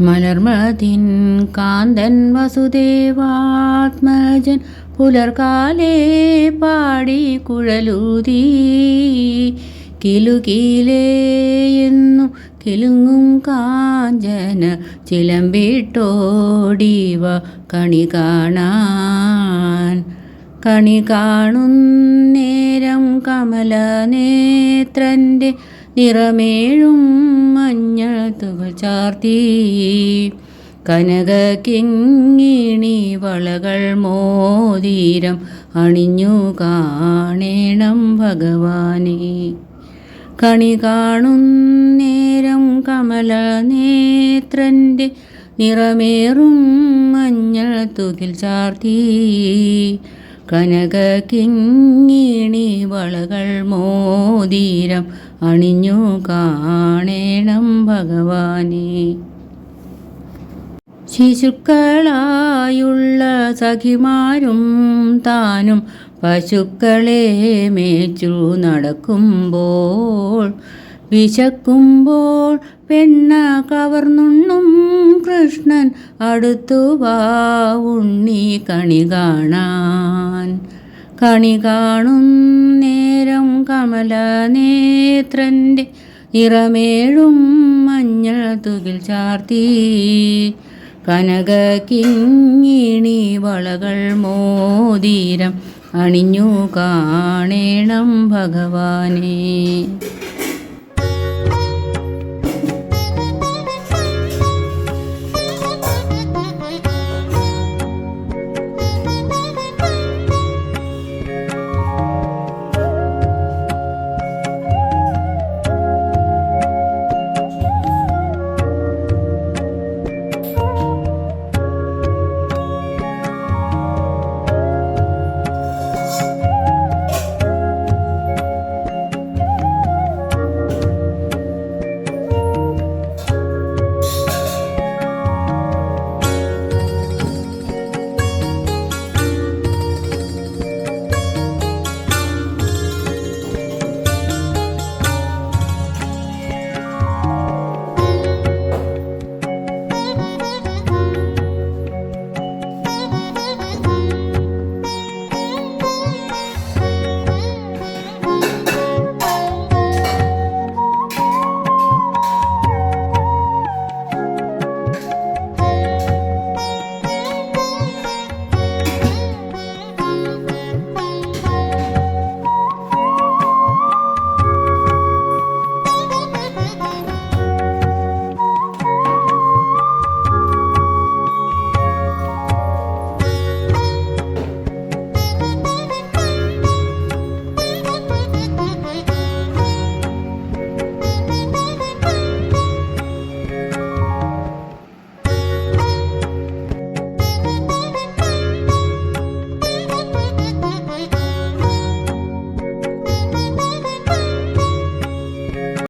മലർമതിൻ കാന്തൻ വസുദേവാത്മജൻ പുലർകാലേ പാടി കുഴലൂതി. കിലുകിലേയെന്നു കിലുങ്ങും കാഞ്ചന ചിലമ്പിട്ടോടിവ കണി കാണാൻ. കണി കാണുന്നേരം കമലനേത്രന്റെ നിറമേഴും മഞ്ഞൾ തുകൾ ചാർത്തി. കനക കിങ്ങിണി വളകൾ മോതിരം അണിഞ്ഞു കാണേണം ഭഗവാനെ. കണി കാണുന്നേരം കമല നേത്രന്റെ നിറമേറും മഞ്ഞൾ തുകിൽ ചാർത്തി. കനക കിങ്ങിണി വളകൾ മോതിരം അണിഞ്ഞു കാണേണം ഭഗവാനെ. ശിശുക്കളായുള്ള സഖിമാരും താനും പശുക്കളെ മേച്ചു നടക്കുമ്പോൾ വിശക്കുമ്പോൾ പെണ്ണ കവർന്നുണ്ണും കൃഷ്ണൻ അടുത്തു വാ ഉണ്ണി കണി കാണാൻ. കണി കാണും നേരം കമല നേത്രന്റെ നിറമേഴും മഞ്ഞൾ തുകിൽ ചാർത്തി. കനക കിങ്ങിണി വളകൾ മോതിരം അണിഞ്ഞു കാണേണം ഭഗവാനെ.